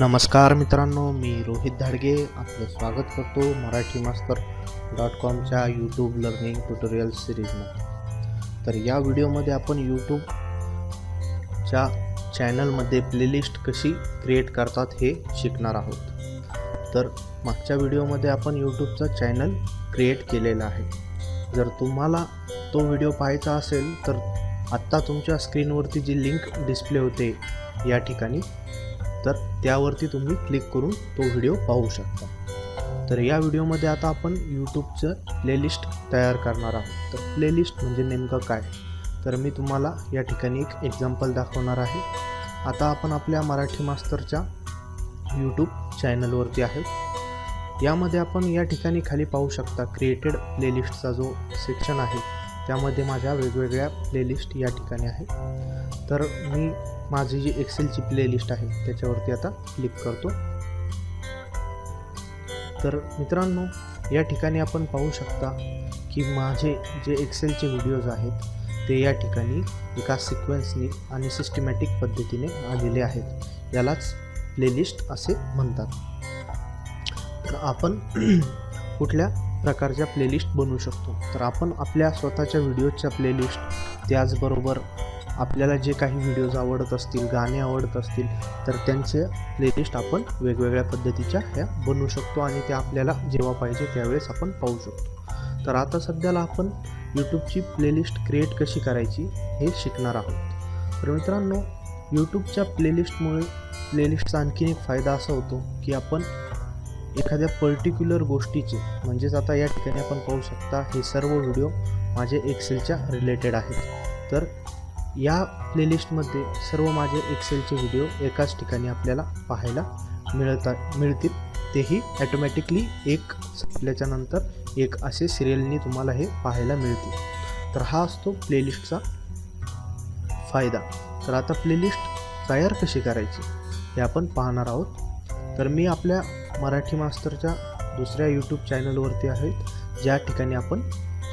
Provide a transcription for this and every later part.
नमस्कार मित्रांनो मी रोहित धाडगे. आपलं स्वागत करतो मराठी मास्तर डॉट कॉमच्या यूट्यूब लर्निंग ट्युटोरियल सिरीजमध्ये तर या व्हिडिओमध्ये आपण यूट्यूबच्या चॅनलमध्ये प्लेलिस्ट कशी क्रिएट करतात हे शिकणार आहोत. तर मागच्या व्हिडिओमध्ये आपण यूट्यूबचा चॅनल क्रिएट केलेला आहे. जर तुम्हाला तो व्हिडिओ पाहायचा असेल तर आत्ता तुमच्या स्क्रीनवरती जी लिंक डिस्प्ले होते या ठिकाणी तर त्यावरती तुम्ही क्लिक करून तो व्हिडिओ पाहू शकता. तर या व्हिडिओमध्ये आता आपण यूट्यूबचं प्लेलिस्ट तयार करणार आहोत. तर प्लेलिस्ट म्हणजे नेमकं काय? तर मी तुम्हाला या ठिकाणी एक एक्झाम्पल दाखवणार आहे. आता आपण आपल्या मराठी मास्तरच्या यूट्यूब चॅनलवरती आहे यामध्ये आपण या ठिकाणी खाली पाहू शकता क्रिएटेड प्लेलिस्टचा जो सेक्शन आहे त्यामध्ये माझ्या वेगवेगळ्या प्लेलिस्ट या ठिकाणी आहे. तर मी माझी जी एक्सेलची प्लेलिस्ट आहे त्याच्यावरती आता क्लिक करतो. तर मित्रांनो या ठिकाणी आपण पाहू शकता की माझे जे एक्सेलचे व्हिडिओज आहेत ते या ठिकाणी एका सिक्वेन्सनी आणि सिस्टमॅटिक पद्धतीने आलेले आहेत. यालाच प्लेलिस्ट असे म्हणतात. तर आपण कुठल्या प्रकारच्या प्लेलिस्ट बनवू शकतो? तर आपण आपल्या स्वतःच्या व्हिडिओच्या प्लेलिस्ट त्याचबरोबर आपल्याला जे काही व्हिडिओज आवडत असतील गाणे आवडत असतील तर त्यांचे प्लेलिस्ट आपण वेगवेगळ्या पद्धतीच्या ह्या बनवू शकतो आणि त्या आपल्याला जेव्हा पाहिजे त्यावेळेस आपण पाहू शकतो. तर आता सध्याला आपण यूट्यूबची प्लेलिस्ट क्रिएट कशी करायची हे शिकणार आहोत. तर मित्रांनो यूट्यूबच्या प्लेलिस्टमुळे प्लेलिस्टचा आणखीन एक फायदा असा होतो की आपण एखाद्या पर्टिक्युलर गोष्टीचे म्हणजेच आता या ठिकाणी आपण पाहू शकता हे सर्व व्हिडिओ माझे एक्सेलच्या रिलेटेड आहेत. तर या प्लेलिस्टमध्ये सर्व माझे एक्सेलचे व्हिडिओ एकाच ठिकाणी आपल्याला पाहायला मिळतात मिळतील. तेही ॲटोमॅटिकली एक संपल्याच्यानंतर एक असे सिरियलनी तुम्हाला हे पाहायला मिळतील. तर हा असतो प्लेलिस्टचा फायदा. तर आता प्लेलिस्ट तयार कशी करायची हे आपण पाहणार आहोत. तर मी आपल्या मराठी मास्तरच्या दुसऱ्या यूट्यूब चॅनलवरती आहेत ज्या ठिकाणी आपण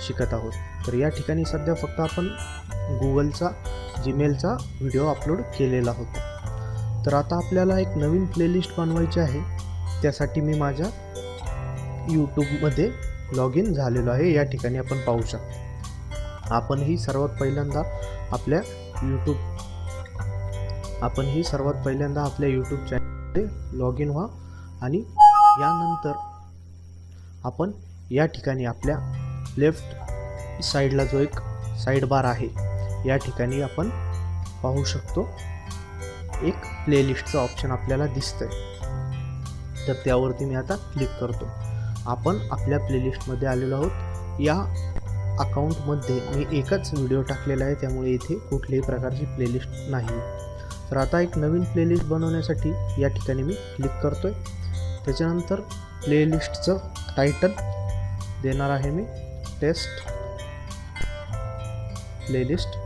शिकत आहोत. तर या ठिकाणी सध्या फक्त आपण गुगलचा जीमेलचा व्हिडिओ अपलोड केलेला होता. तर आता आपल्याला एक नवीन प्लेलिस्ट बनवायची आहे. त्यासाठी मी माझ्या यूट्यूबमध्ये लॉग इन झालेलो आहे. या ठिकाणी आपण पाहू शकतो. आपणही सर्वात पहिल्यांदा आपल्या यूट्यूब आपणही सर्वात पहिल्यांदा आपल्या यूट्यूब चॅनलमध्ये लॉग इन व्हा आणि यानंतर आपण या ठिकाणी आपल्या लेफ्ट साईडला जो एक साईड बार आहे या ठिकाणी आपण पाहू शकतो. एक प्लेलिस्टचं ऑप्शन आपल्याला दिसतंय. तर त्यावरती मी आता क्लिक करतो. आपण आपल्या प्लेलिस्टमध्ये आलेलो आहोत. या अकाउंटमध्ये मी एकच व्हिडिओ टाकलेला आहे त्यामुळे इथे कुठल्याही प्रकारची प्लेलिस्ट नाही. तर आता एक नवीन प्लेलिस्ट बनवण्यासाठी या ठिकाणी मी क्लिक करतो आहे त्याच्यानंतर प्लेलिस्टचं टायटल देणार आहे मी टेस्ट प्लेलिस्ट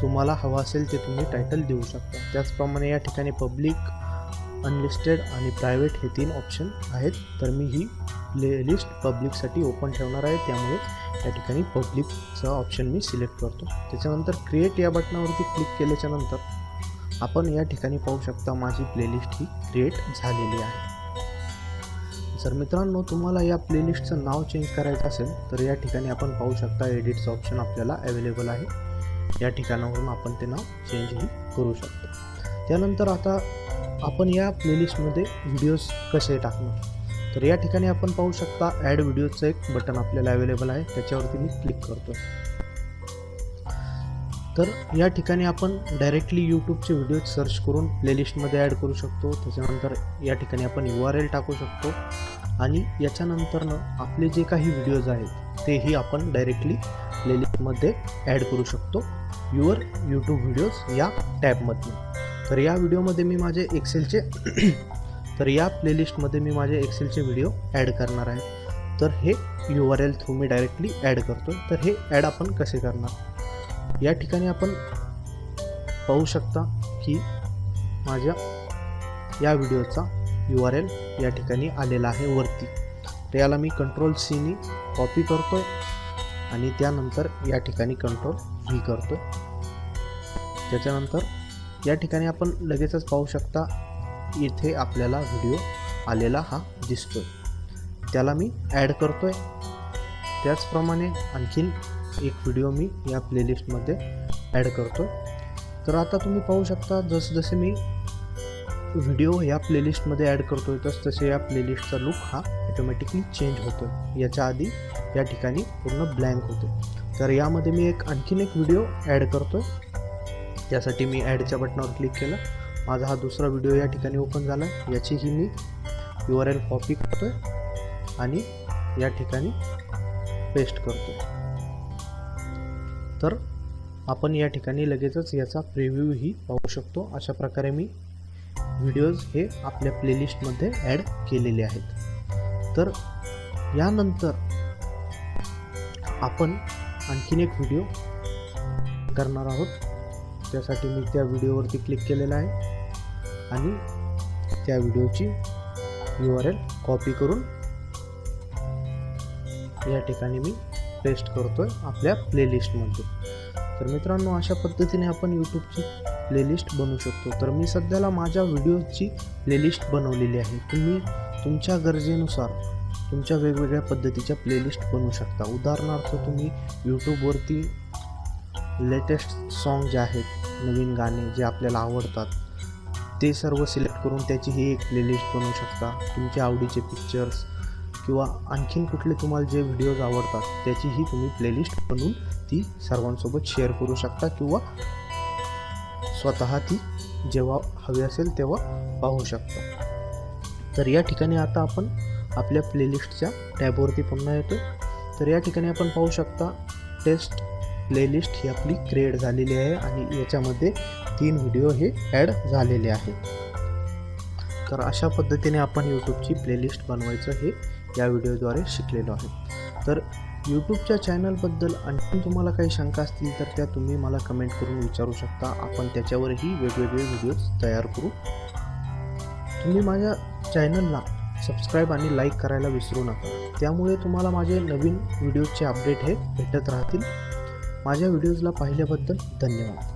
तुम्हाला हवं असेल ते तुम्ही टायटल देऊ शकता. त्याचप्रमाणे या ठिकाणी पब्लिक अनलिस्टेड आणि प्रायव्हेट हे तीन ऑप्शन आहेत. तर मी ही प्लेलिस्ट पब्लिकसाठी ओपन ठेवणार आहे. त्यामुळे या ठिकाणी पब्लिकचा ऑप्शन मी सिलेक्ट करतो. त्याच्यानंतर क्रिएट या बटनावरती क्लिक केल्याच्यानंतर आपण या ठिकाणी पाहू शकता माझी प्लेलिस्ट ही क्रिएट झालेली आहे. जर मित्रांनो तुम्हाला या प्लेलिस्टचं नाव चेंज करायचं असेल तर या ठिकाणी आपण पाहू शकता एडिटचं ऑप्शन आपल्याला अवेलेबल आहे. या ठिकाणावरून आपण ते नाव चेंजही करू शकतो. त्यानंतर आता आपण या प्लेलिस्टमध्ये व्हिडिओज कसे टाकणार? तर या ठिकाणी आपण पाहू शकता ॲड व्हिडिओचं एक बटन आपल्याला अवेलेबल आहे. त्याच्यावरती मी क्लिक करतो तर या ठिकाणी आपण डायरेक्टली यूट्यूबचे व्हिडिओ सर्च करून प्लेलिस्टमध्ये ॲड करू शकतो. त्याच्यानंतर या ठिकाणी आपण यू आर एल टाकू शकतो. आणि याच्यानंतरनं आपले जे काही व्हिडिओज आहेत तेही आपण डायरेक्टली प्लेलिस्टमध्ये ॲड करू शकतो. युअर यूट्यूब व्हिडिओज या टॅबमधून तर या व्हिडिओमध्ये मी माझे एक्सेलचे तर या प्लेलिस्टमध्ये मी माझे एक्सेलचे व्हिडिओ ॲड करणार आहे. तर हे यू आर एल थ्रू मी डायरेक्टली ॲड करतो तर हे ॲड आपण कसे करणार? या ठिकाणी आपण पाहू शकता की माझ्या या व्हिडिओचा यू आर एल या ठिकाणी आलेला आहे वरती. तर याला मी कंट्रोल सीनी कॉपी करतो आणि त्यानंतर या ठिकाणी कंट्रोल व्ही करतो त्याच्यानंतर या ठिकाणी आपण लगेचच पाहू शकता इथे आपल्याला व्हिडिओ आलेला हा दिसतोय. त्याला मी ॲड करतोय. त्याचप्रमाणे आणखीन एक व्हिडिओ मी या प्लेलिस्टमध्ये ॲड करतो. तर आता तुम्ही पाहू शकता जसजसे मी व्हिडिओ या प्लेलिस्टमध्ये ॲड करतो आहे तस तसे या प्लेलिस्टचा लुक हा ऑटोमॅटिकली चेंज होतो याच्या आधी या ठिकाणी पूर्ण ब्लँक होते तर यामध्ये मी एक आणखीन एक व्हिडिओ ॲड करतो त्यासाठी मी ॲडच्या बटनावर क्लिक केलं. माझा हा दुसरा व्हिडिओ या ठिकाणी ओपन झाला. याचीही मी यू आर एल कॉपी करतो आहे आणि या ठिकाणी पेस्ट करतो तर आपण या ठिकाणी लगेचच याचा प्रिव्ह्यूही पाहू शकतो. अशा प्रकारे मी व्हिडिओज हे आपल्या प्लेलिस्टमध्ये ॲड केलेले आहेत. तर यानंतर आपण आणखीन एक व्हिडिओ करणार आहोत. त्यासाठी मी त्या व्हिडिओवरती क्लिक केलेला आहे आणि त्या व्हिडिओची यू आर एल कॉपी करून या ठिकाणी मी पेस्ट करतो आहे आपल्या प्लेलिस्टमध्ये. तर मित्रांनो अशा पद्धतीने आपण यूट्यूबची प्लेलिस्ट बनवू शकतो. तर मी सध्याला माझ्या व्हिडिओची प्लेलिस्ट बनवलेली आहे. तुम्ही तुमच्या गरजेनुसार तुमच्या वेगवेगळ्या पद्धतीच्या प्लेलिस्ट बनवू शकता. उदाहरणार्थ तुम्ही यूट्यूबवरती लेटेस्ट सॉन्ग जे आहेत नवीन गाणे जे आपल्याला आवडतात ते सर्व सिलेक्ट करून त्याची ही एक प्लेलिस्ट बनवू शकता. तुमच्या आवडीचे पिक्चर्स किंवा आणखीन कुठले तुम्हाला जे व्हिडिओज आवडतात त्याचीही तुम्ही प्लेलिस्ट बनवून ती सर्वांसोबत शेअर करू शकता किंवा स्वतः ती जेव्हा हवी असेल तेव्हा पाहू शकता. तर या ठिकाणी आता आपण आपल्या प्लेलिस्टच्या टॅबवरती पुन्हा येतो तर या ठिकाणी आपण पाहू शकता टेस्ट प्लेलिस्ट ही आपली क्रिएट झालेली आहे आणि याच्यामध्ये तीन व्हिडिओ हे ॲड झालेले आहेत तर अशा पद्धतीने आपण यूट्यूबची प्लेलिस्ट बनवायचं हे या व्हिडिओद्वारे शिकलेलो आहे. तर यूट्यूबच्या चॅनलबद्दल आणखी तुम्हाला काही शंका असतील तर त्या तुम्ही मला कमेंट करून विचारू शकता. आपण त्याच्यावरही वेगवेगळे व्हिडिओज तयार करू. तुम्ही माझ्या चॅनलला सबस्क्राईब आणि लाईक करायला विसरू नका. त्यामुळे तुम्हाला माझे नवीन व्हिडिओचे अपडेट हे भेटत राहतील. माझ्या व्हिडिओजला पाहिल्याबद्दल धन्यवाद.